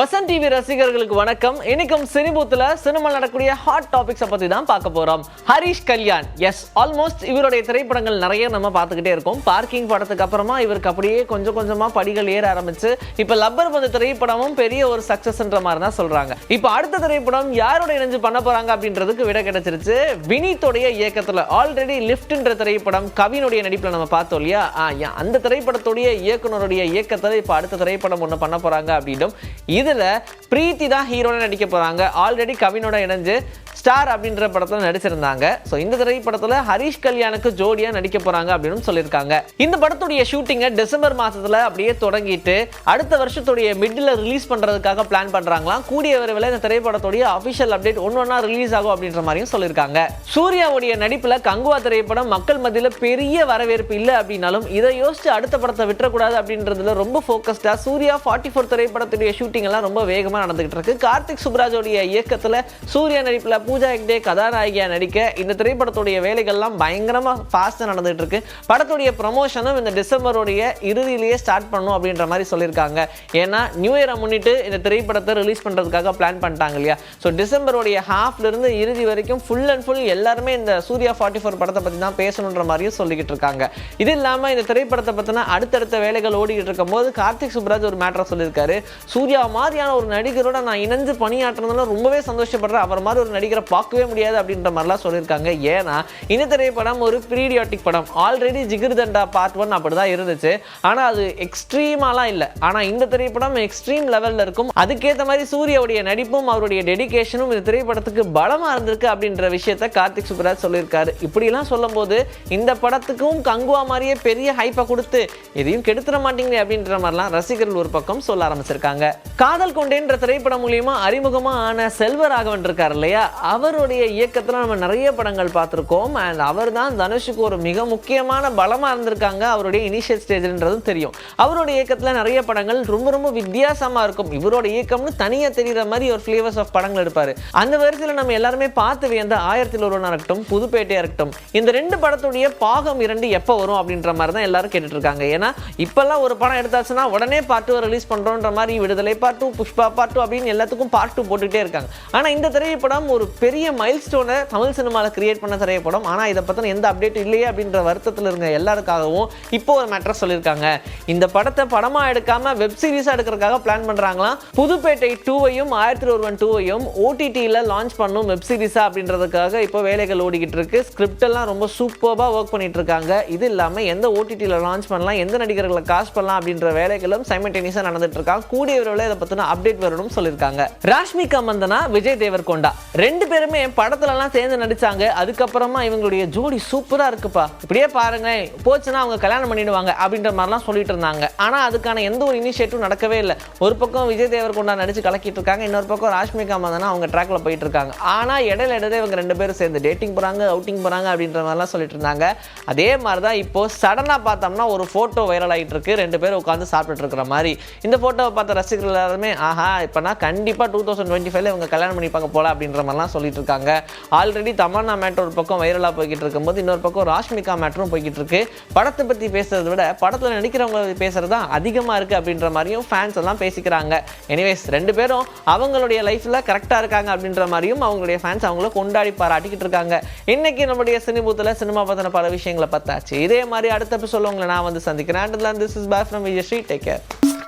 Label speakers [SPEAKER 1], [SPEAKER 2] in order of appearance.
[SPEAKER 1] Vasanth TV ரசிகர்களுக்கு வணக்கம். இன்னைக்கும் சினிபூத்துல சினிமா நடக்கக்கூடிய ஹாட் டாபிக்ஸை பத்தி தான் பார்க்க போறோம். ஹரிஷ் கல்யாண். எஸ் ஆல்மோஸ்ட் இவருடைய திரைப்படங்கள் நிறைய நம்ம பார்த்துக்கிட்டே இருக்கோம். பார்க்கிங் படத்துக்கு அப்புறமா இவருக்கு அப்படியே கொஞ்சம் கொஞ்சமா படிகள் ஏற ஆரம்பிச்சு இப்ப லப்பர் பந்து திரைப்படமும் பெரிய ஒரு சக்சஸ்ன்ற மாதிரி தான் சொல்றாங்க. இப்ப அடுத்த திரைப்படம் யாரோட இணைஞ்சு பண்ண போறாங்க அப்படின்றதுக்கு விட கிடைச்சிருச்சு. வினீத்துடைய இயக்கத்துல ஆல்ரெடி லிஃப்ட்ன்ற திரைப்படம் கவினுடைய நடிப்புல நம்ம பார்த்தோம் இல்லையா? அந்த திரைப்படத்துடைய இயக்குனருடைய இயக்கத்தில் இப்ப அடுத்த திரைப்படம் ஒன்று பண்ண போறாங்க அப்படின்னும். இதில் பிரீத்தி தான் ஹீரோட நடிக்க போகிறாங்க ஆல்ரெடி கவினோட இணைஞ்சு ஸ்டார் அப்படின்ற படத்தில் நடிச்சிருந்தாங்க. ஸோ இந்த திரைப்படத்தில் ஹரிஷ் கல்யாணுக்கு ஜோடியாக நடிக்க போகிறாங்க அப்படின்னு சொல்லியிருக்காங்க. இந்த படத்துடைய ஷூட்டிங்கை டிசம்பர் மாதத்தில் அப்படியே தொடங்கிட்டு அடுத்த வருஷத்துடைய மிடில் ரிலீஸ் பண்ணுறதுக்காக பிளான் பண்ணுறாங்களாம் கூடிய விரைவில் இந்த திரைப்படத்துடைய அஃபிஷியல் அப்டேட் ஒன்று ஒன்றா ரிலீஸ் ஆகும் அப்படின்ற மாதிரியும் சொல்லியிருக்காங்க. சூர்யாவுடைய நடிப்பில் கங்குவா திரைப்படம் மக்கள் மத்தியில் பெரிய வரவேற்பு இல்லை அப்படின்னாலும் இதை யோசிச்சு அடுத்த படத்தை விட்டுறக்கூடாது அப்படின்றதுல ரொம்ப ஃபோக்கஸ்டாக சூர்யா ஃபார்ட்டி ஃபோர் திரைப்படத்துடைய ஷூட்டிங் விஷயங்கள்லாம் ரொம்ப வேகமா நடந்துகிட்டு இருக்கு. கார்த்திக் சுப்ராஜோடைய இயக்கத்தில் சூர்யா நடிப்புல பூஜா ஹெக்டே கதாநாயகியா நடிக்க இந்த திரைப்படத்துடைய வேலைகள்லாம் பயங்கரமா ஃபாஸ்ட்டாக நடந்துட்டு இருக்கு. படத்துடைய ப்ரமோஷனும் இந்த டிசம்பருடைய இறுதியிலேயே ஸ்டார்ட் பண்ணும் அப்படின்ற மாதிரி சொல்லியிருக்காங்க. ஏன்னா நியூ இயரை முன்னிட்டு இந்த திரைப்படத்தை ரிலீஸ் பண்றதுக்காக பிளான் பண்ணிட்டாங்க இல்லையா? ஸோ டிசம்பருடைய ஹாஃப்லேருந்து இறுதி வரைக்கும் ஃபுல் அண்ட் ஃபுல் எல்லாருமே இந்த சூர்யா ஃபார்ட்டி ஃபோர் படத்தை பத்தி தான் பேசணுன்ற மாதிரியும் சொல்லிக்கிட்டு இருக்காங்க. இது இல்லாம இந்த திரைப்படத்தை பத்தின அடுத்தடுத்த வேலைகள் ஓடிக்கிட்டு இருக்கும்போது கார்த்திக் சுப்ராஜ் ஒரு மேட்டரை சொல்லியிருக்காரு. சூர்யா மாதிரியான ஒரு நடிகரோட நான் இணைஞ்சு பணியாற்றுறதுனால ரொம்பவே சந்தோஷப்படுறேன். அவர் மாதிரி ஒரு நடிகரை பார்க்கவே முடியாது அப்படின்ற மாதிரிலாம் சொல்லியிருக்காங்க. ஏன்னா இந்த திரைப்படம் ஒரு பீரியாட்டிக் படம். Already Jigar Thanda part one அப்படிதான் இருந்துச்சு. ஆனால் அது எக்ஸ்ட்ரீமாலாம் இல்லை. ஆனால் இந்த திரைப்படம் எக்ஸ்ட்ரீம் லெவல்ல இருக்கும். அதுக்கேற்ற மாதிரி சூர்யாவுடைய நடிப்பும் அவருடைய டெடிகேஷனும் இந்த திரைப்படத்துக்கு பலமாக இருந்திருக்கு அப்படின்ற விஷயத்த கார்த்திக் சுப்ராஜ் சொல்லியிருக்காரு. இப்படிலாம் சொல்லும்போது இந்த படத்துக்கும் கங்குவா மாதிரியே பெரிய ஹைப்பை கொடுத்து எதையும் கெடுத்துட மாட்டீங்களே அப்படின்ற மாதிரிலாம் ரசிகர்கள் ஒரு பக்கம் சொல்ல ஆரம்பிச்சிருக்காங்க. காதல் கொண்டேன்ற திரைப்படம் மூலியமா அறிமுகமா ஆன செல்வராகவன் இருக்கார் இல்லையா? அவருடைய இயக்கத்தில் நம்ம நிறைய படங்கள் பார்த்துருக்கோம். அண்ட் அவர் தான் தனுஷுக்கு ஒரு மிக முக்கியமான பலமாக இருந்திருக்காங்க. அவருடைய இனிஷியல் ஸ்டேஜ்ன்றதும் தெரியும். அவருடைய இயக்கத்தில் நிறைய படங்கள் ரொம்ப ரொம்ப வித்தியாசமாக இருக்கும். இவரோட இயக்கம்னு தனியாக தெரிகிற மாதிரி ஒரு ஃப்ளேவர்ஸ் ஆஃப் படங்கள் எடுப்பார். அந்த வரிசையில் நம்ம எல்லாருமே பார்த்து வியந்த ஆயிரத்தில் ஒருவனாக இருக்கட்டும் புதுப்பேட்டையாக இருக்கட்டும் இந்த ரெண்டு படத்துடைய பாகம் இரண்டு எப்போ வரும் அப்படின்ற மாதிரி தான் எல்லாரும் கேட்டுட்ருக்காங்க ஏன்னா இப்போல்லாம் ஒரு படம் எடுத்தாச்சுன்னா உடனே பார்த்து ரிலீஸ் பண்ணுறோன்ற மாதிரி Viduthalai part two Pushpa part two அப்படின்னு எல்லாத்துக்கும் பார்ட் டூ போட்டுக்கிட்டே இருக்காங்க. ஆனா இந்த திரைப்படம் ஒரு பெரிய மைல் ஸ்டோனை தமிழ் சினிமாவில் கிரியேட் பண்ண திரைப்படம். ஆனால் இதை பற்றின எந்த அப்டேட் இல்லையே அப்படின்ற வருத்தத்தில் இருங்க எல்லாருக்காகவும் இப்போ ஒரு மேட்ரஸ் சொல்லியிருக்காங்க. இந்த படத்தை படமா எடுக்காம வெப் சீரிஸா எடுக்கிறதுக்காக பிளான் பண்றாங்களாம். புதுப்பேட்டை டூவையும் ஆயிரத்தி ஒருவன் டூவையும் ஓடிடியில் லான்ச் பண்ணும் வெப் சீரிஸா அப்படின்றதுக்காக இப்போ வேலைகள் ஓடிக்கிட்டு இருக்கு. ஸ்கிரிப்ட் எல்லாம் ரொம்ப சூப்பராக ஒர்க் பண்ணிட்டு இருக்காங்க. இது இல்லாமல் எந்த ஓடிடியில் லான்ச் பண்ணலாம் எந்த நடிகர்களை காஸ்ட் பண்ணலாம் அப்படின்ற வேலைகளும் சைமல்டேனியஸாக நடந்துட்டு இருக்காங்க. கூடிய விரைவில் இதை பத்தின அப்டேட் வரணும்னு சொல்லியிருக்காங்க. ராஷ்மிகா மந்தனா விஜய் தேவர்கொண்டா. ரெண்டு பேருமே படத்துலலாம் சேர்ந்து நடிச்சாங்க. அதுக்கப்புறமா இவங்களுடைய ஜோடி சூப்பராக இருக்குப்பா. இப்படியே பாருங்க போச்சுன்னா அவங்க கல்யாணம் பண்ணிடுவாங்க அப்படின்ற மாதிரிலாம் சொல்லிட்டு இருந்தாங்க. ஆனால் அதுக்கான எந்த ஒரு இனிஷியேட்டிவ் நடக்கவே இல்லை. ஒரு பக்கம் விஜய் தேவர்கொண்டா நடிச்சு கலக்கிட்டு இருக்காங்க இன்னொரு பக்கம் ராஷ்மிகா மந்தனா அவங்க ட்ராக்ல போயிட்டு இருக்காங்க. ஆனால் இடையில இடையில இவங்க ரெண்டு பேரும் சேர்ந்து டேட்டிங் போறாங்க அவுட்டிங் போறாங்க அப்படின்ற மாதிரிலாம் சொல்லிட்டு இருந்தாங்க. அதே மாதிரி தான் இப்போ சடனாக பார்த்தோம்னா ஒரு ஃபோட்டோ வைரல் ஆகிட்டு இருக்கு. ரெண்டு பேரும் உட்காந்து சாப்பிட்டுட்டு இருக்கிற மாதிரி. இந்த ஃபோட்டோவை பார்த்த ரசிகர்கள் எல்லாருமே ஆஹா இப்போனா கண்டிப்பா டூ தௌசண்ட் டுவெண்ட்டி ஃபைவ்ல இவங்க கல்யாணம் பண்ணிப்பாங்க போல அப்படின்ற மாதிரிலாம் சொல்லிட்டு இருக்காங்க ஆல்ரெடி தமன்னா மேட்டர் ஒரு பக்கம் வைரலாக போய்கிட்டு இருக்கும்போது இன்னொரு பக்கம் ராஷ்மிகா மேட்டரும் போய்கிட்டு இருக்கு படத்தை பற்றி பேசுறதை விட படத்தில் நடிக்கிறவங்க பேசுறது தான் அதிகமாக இருக்கு அப்படின்ற மாதிரியும் ஃபேன்ஸ் எல்லாம் பேசிக்கிறாங்க. எனிவேஸ் ரெண்டு பேரும் அவங்களுடைய லைஃப்பில் கரெக்டாக இருக்காங்க அப்படின்ற மாதிரியும் அவங்களுடைய ஃபேன்ஸ் அவங்கள கொண்டாடி பாராட்டிக்கிட்டு இருக்காங்க. இன்னைக்கு நம்முடைய சினிபூத்தில் சினிமா பற்றின பல விஷயங்களை பார்த்தாச்சு. இதே மாதிரி அடுத்த எபிசோட உங்களை நான் வந்து சந்திக்கிறேன். And this is bye from Vijay Sri take care